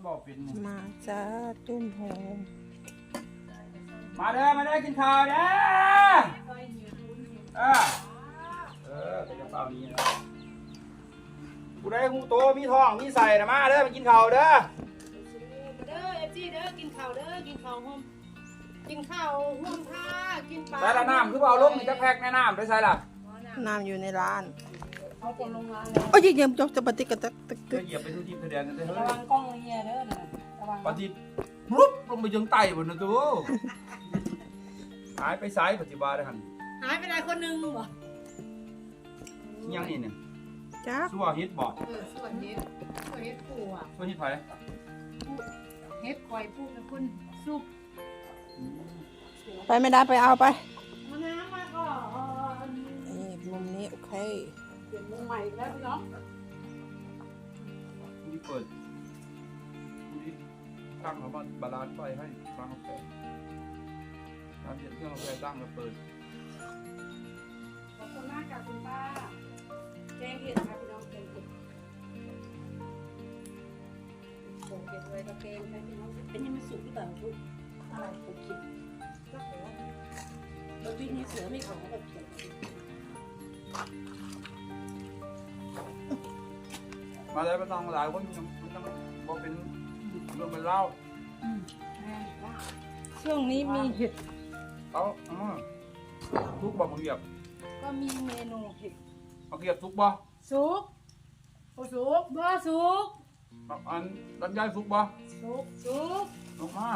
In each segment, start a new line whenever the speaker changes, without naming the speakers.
มันบอกเป็น
มาจ้าตุ้มโฮม
มาเด้อมาเด้อกินข้าวเด้อเออเออเป็นกระเป๋านี้นะกูได้หูโตมีทองมีใส่นะมาเด้อมากินข้าวเด้อ
เด้อเอฟซีเด้อกินข้าวเด้อกินข้าวห่มกินข้าวห่มผ้ากินปลา
ใส่ละน้ำคือเปล่าลงนี่จะแพ็กแน่น้ำไปใส่ละ
น้ำอยู่ในร้าน
เอาคนลงมาเลย
โอ้ยเยี่ยมจกจะปฏิกระตักตึก
เดี๋
ตึ
ยว
ก
เหยียบไปทุกทีเดียวกันเด้อ
ระ
เฮ้
วั
ย
งกล้องเฮียเด้อนะระวัง
ปฏิรุบลงไปยังไตบนนะตัวหายไปซ้ายปฏิบัติหัน
หายไปไหนคนหนึงบ่
ยังนี่เนี่ย
จ้า
สัวเฮ็ดบอด
เออส่วนเฮ็ดส่วนเฮ็ดปูอะ
สัวเฮ็ดไผ
เฮ็ดก่อยปูกับคุณซุป
ไปไม่ได้ไปเอาไป
มาน้ำมาก่อน
นี่มุมนี้โอเค
เปลี่ยนมุมใหม่อีกแล้วพี่น้อง
นี่เปิดนี่ตั้งเขามาบาลานซ์ไฟให้ฟังกาแฟน้ำเย็นเครื่องกาแฟตั้งแล้วเปิด
ขอบคุณมากค่ะคุณป้าแกงเห็ดค่ะพี่น้องแกงเห็ดโขกเห็ดเลยกับแกงไปพี่น้องเป็นยังไม่สุกหรือเปล่าลูกอะไรผมคิดก็เหรอแล้ววิ่งนี้เสือไม่ขอแบบเขียน
มาแล้วไปต้องหลายคนมันมันต้องบอกเป็นเรื่องเป็นเล่า
ช่วงนี้มีเห็ด
เขาอืมทุกบ่มึงเหยียบ
ก็มีเมนูเห็ด
เอาเหยียบทุกบ่
สุกโอ้สุกบ่สุก
อันลำไยทุกบ่
สุกสุก
ลงมา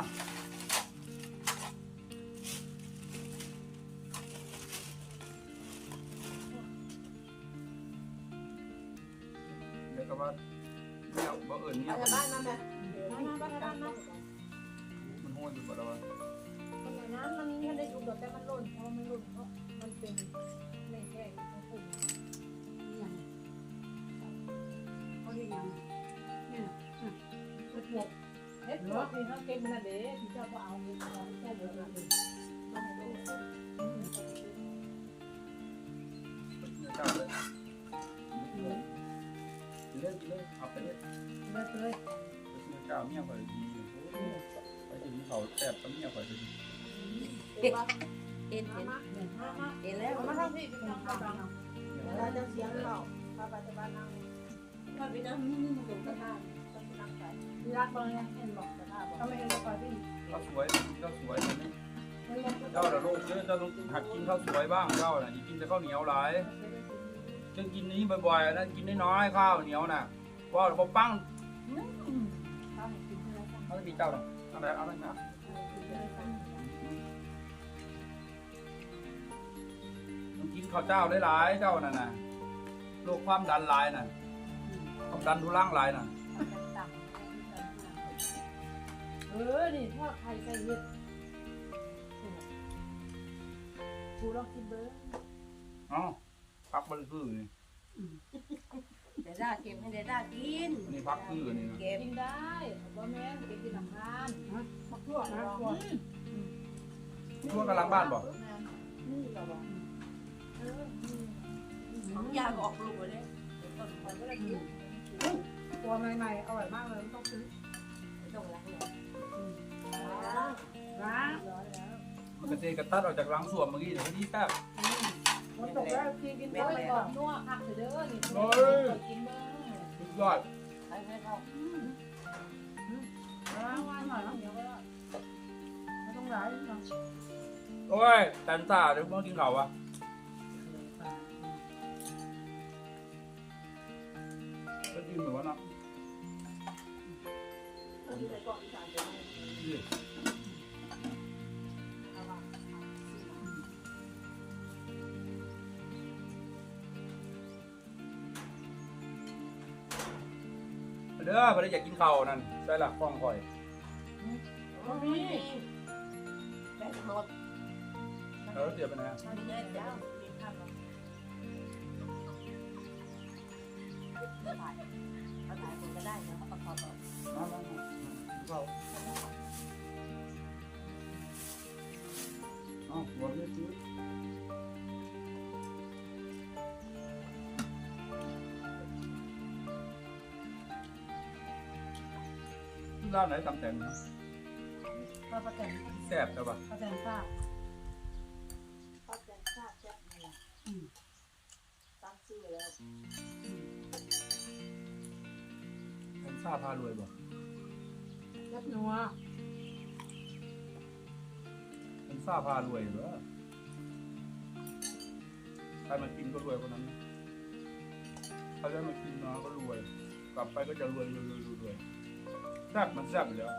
เดี๋ยก็ว่าแมวบ่เอิญเนี่ย
บ้านมาแบบมามาบ้านมามา
มันห้วนอยู่บ่แล้ววะ
มันน้ำมันไม่ได้สุกแต่มันหล่นเพราะมันหล่นเพราะมันเป็นแม่แก่ของผมอย่างเขาเรียกอย่างเนี่ยเห็ดหมกเห็ดหมกที่เขาเก็บมาเด้ที่เจ้าก็เอาเงินเอาแค่เดียวเลย
เล่นเล่นเอาไปเล่น
เลิกเลย
เจ้าเมียข่อยดีอยู่ไปถึงเขาแซ่บกับเมียข่อยดี
เห็นเห็นเห็นเห็นแล้วมาทำที่พี่น้องเขาบ้านเรา
เราจะเสียงเราพาไปที่บ้านนั่ง
ถ้าพี่น้องนี่นี่มันก็ได้ต้องนั่งไปรักบางอย่างเห็นบอกแต่ถ้าบอกก็ไม่เห็นก็ไปที่
ข้าวสวยข้าวสวยนี่
ไม่ยังก็
เจ้าละโลกเยอะเจ้าต้องหัดกินข้าวสวยบ้างเจ้าน่ะอย่ากินแต่ข้าวเหนียวหลายจึงกินนี้บ่อยๆนะกินน้อยๆข้าวเหนียวน่ะ ว่าบ่ปัง
ข้าวกินอะไรกัน
เขาจะมีเจ้าน่ะเอาอะไรเอาอะไรนะต้องกินข้าวเจ้าหลายๆเจ้าน่ะน่ะโรคความดันหลายน่ะความดันทุลังหลายน่ะ
เออ นี่ทอดไข่ใส่เห็ดกูลองกินเบอร์
เอ้าพักบริสุทธิ์นี่
เดี๋ยวด้าเก็บให้เดี๋ยวด้ากิน
นี่พักคือนี่นะ
เก็บ
กินได้บ่แม่นไปกินน้ำทานมักทั่วนะทั่ว
ช่วงกำลังบ้านบอก
นี่เราบอกเออ
ของยาออกลูกเลย
ก็เลยกินตัวใหม่ๆอร่อยมากเลยต้องซื้อ
ไม่ต้องล้างเลย
ร้าน
มันกระเตกระตัดออกจากรังส่วมเมื่อกี้เดี๋ยวนี้แป๊บ
มันตกแล้วกินกินไปก่อนนัวผักเด้อนี่กินเบอ
สุดยอด
ใครให้เขา
ร้านว่าหน่อยเดี๋ยวก็ไม่ต้องร้ายเนาะ
โอ้ยแตนซ่าเดี๋ยวมึงกินข้าววะก็กินเหมือนว่านะ เด้อพอได้อยากกินข้าวนั่นใช่ละฟ้องคอย
มี
แบงหมด
แล้วเสียไปไหนอะ
มีเงินเจ้ามีข้าว ร้า
นไหนตำแตงนะ
ป้าประแตน
แซ่บใช่ปะ
ประแตนป้า
ป้าแตงชาติแซ่บเนี่ย
อืม
ตั้งชื่อแล้ว
เป็นซาพารวยบ่
แซ่บนัว
เป็นซาพารวยเหรอใครมากินก็รวยคนนั้นนะใครได้มากินมาก็รวย กลับไปก็จะรวยรวยรวยรวยรวยแซ่บมันแซ่บอยู่แล้ว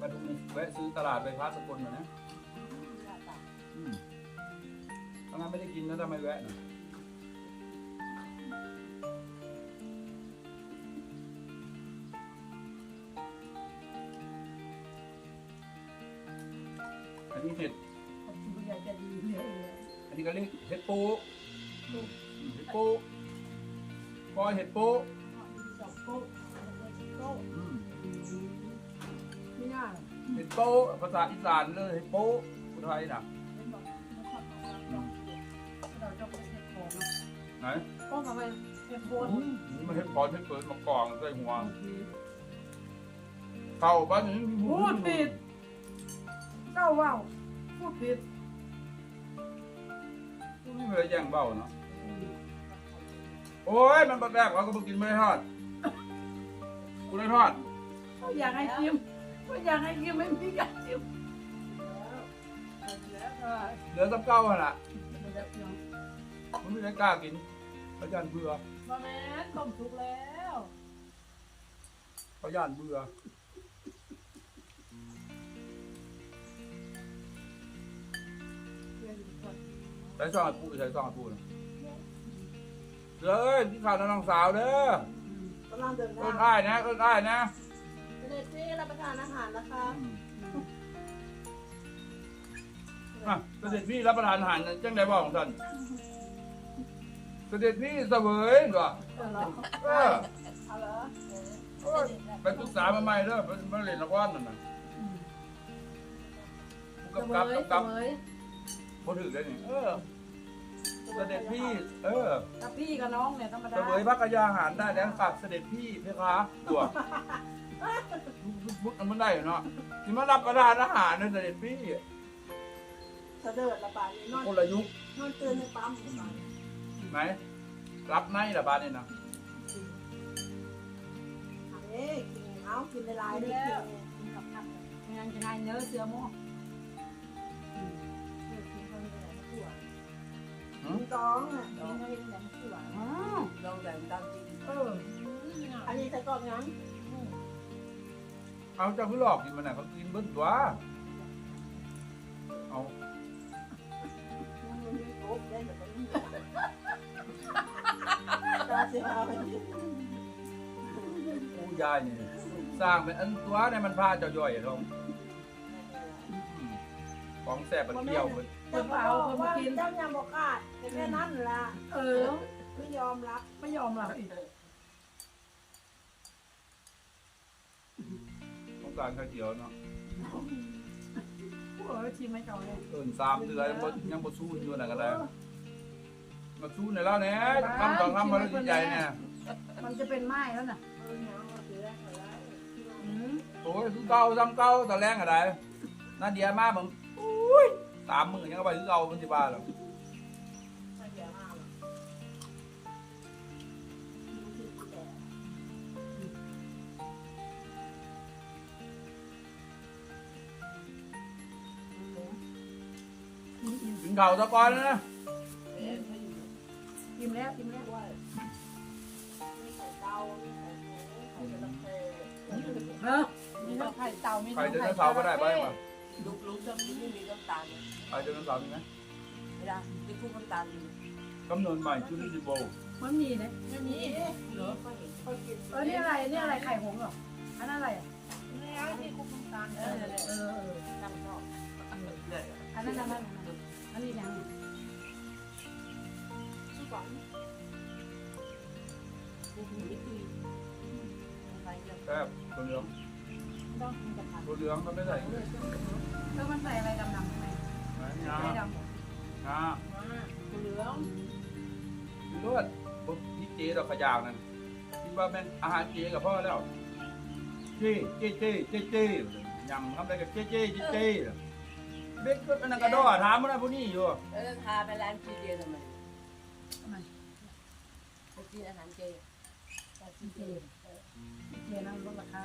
มาดูแวะซื้อตลาดไปพาสกลหน่อยนะอืมถ้างั้นไม่ได้กินนะทำไมแวะนะอันนี้เห็ด
ผมคิดว่าอยากจะดีเลย
อันนี้ก็เรียกเห็ดโป๊ะอืม เห็ดโป๊ะปอยเห็ดโป๊ะ
ดอกโก้โก้
อืม
ไม่น่า
เห็ดโป๊ะภาษาอีสานเลยเห็ดโป๊ะคนไทยน่ะ
ไม่บอกไม่ชอบของเราเราจะไปเช็คของนะ
ไหน
ก็ทำไมเช็คโบน
อืมนี่มันเห็ดพอนเห็ดเปิดมากองใส่หัวเข้าบ้านนี้
พูดผิดเจ้าว่าวพูดผิด
ไม่เคยแย่งเบ้าเนาะ โอ้ยมันบักแรกเราก็มากินไม่ได้ทอดกูได้ทอด
ก็อยากให้กิมก็อยากให้กิมไม่มีการกิม
เหลือสับเก้าขนาด
เดี๋ยวน้อง
มันไม่ได้กล้ากินเขาย่านเบื่อ
มาแม่ต้มสุกแล้ว
เขาย่านเบื่อใช้ซองไอ้ปูใช้ซองไอ้ปูนะ เด้อเอ้ยที่ข่าวน้องสาวเด้อกำ
ลังเดิน
เอิ้น
ทาง
อ้ายนะเอิ้นอ้ายนะ
เด็กที่รับประทานอาหารนะคะ
อืมอะเสด็จพี่รับประทานอาหารจังไดบอกของท่านเสด็จพี่เสวยตัวเออ
เอาเหรอ
เออไปปรึกษามาใหม่เด้อเป็นมาเล่นละครนั่นน่ะผู้
เส
กำกับ
มย
กำกับ
เสมย
บ่ถือได้นี่เออ เสด็จพี่ เออ
กับพี่กับน้องเนี่ยธรรม
เส
ดา
วยพักยาหารได้แล้วฝากเสด็จพี่เพคะตัวพุทธมันได้อยู่เนาะที่มารับประทานอาหารนะเสด็จพี่
เสด็จละบาทนี่นอน
คนละยุคน
อนตื่นในปั๊ม
ไหนรับในละบ้านนี่นะ
เอ้ยกินเอากินละลายได้กิน
กับพักงานจะงานเนื้อเสือโม่
กินก้องอะ
กินแหลมเสืออ๋อ
ลองแบบตามจริง
เออ
อันนี้ใส่กรอกยัง
เอาเจ้าคือหลอกกินมันน่ะเขากินเบิ้ลตัวเอา
ตาเสียไปกิ
ผู้ยายนี่สร้างเป็นอันตัวในมันพาเจ้าย่อยอะท้อง ของแสบมันเกี่ยวเบิด
เจ้าเปล่าว่าเจ้ายังบอกขาดแค่นั้นล่ะ
เออ
ไม่ยอมรับ
ไม่ยอมหลับอีก
ต้องการข้าวเจียวเนาะ
เออชิมไม่เจ้าเลย
เอินสามเดือนยังบ่ยังบ่สู้อยู่น่ะก็ได้มาสู้ในแล้วเนี่ยคำสองคำมาแล้วดีใจเนี่ย
มันจะเป็นไม้แล้วน่ะ
เอาอย่างเอาเสือเอาไว้
อืม
โอ้ยสู้เก่าซ้ำเก่าตอนแรงอะไรน่าเดียมากมึงอุ้ย สามหมื่นยังเอาไปซื้อเก่ามันสิบ้าหรอ
ถ้าเดี๋ยวมาหรอกมันคือสีแดง
อิ่มอิ่ม
ถึงเข่าตะกอนนะ
อิ่มแล้วอิ่มแล้ว
ด้วยมีไข่เตามีไข่หมูไข่กระเทียม
เออมีทั้งไข่เต่ามี
ใคร
ทั้ง
จะ
ไข่
ได้เสาก็ได้ไปป่ะ
ลูกลูกชอบกินไม่มีน้ำตาลเลย
ใครจะได้เสามีไหม
เวลาไปคุกน้ำตาลอยู่
กำเนิดใหม่ชุดดิโบ
มันมีนะไม่มี
เหรอ
ก็เห็นเขากิน
เออนี่อะไรนี่อะไรไข่หงส์เหรออันนั้นอะไรอะ
แล้วที่คุกน้ำตาล
เอ
เอ
อ
อ
เออเออ
ตั้งชอบเลย
อันนั้นอันนั้นอันนี้ยัง
ทุกวัน
นี่คือไปเยอะ
แซ่บตัวเหลือง
ต้องกินกับผัก
ตัวเหลืองก็ไม่ใส่
แล้วมันใส่อะไรดำๆทำไม
งา
ไม่ดำ
งา
มาเหลือง
งดอกขยางนั่นคิดว่าแม่นอาหารเจกับพ่อแล้วเจเจเจเจเจยำทำอะไรกับเจเจเจเจเบ็ดก็เป็นนักกระโดดถามมันนะพวกนี้อยู่
แล้วจะพาไปร้านจีเจทำไม
ทำไม
ไปกินอาหารเจ
เจเจนั่งลดราคา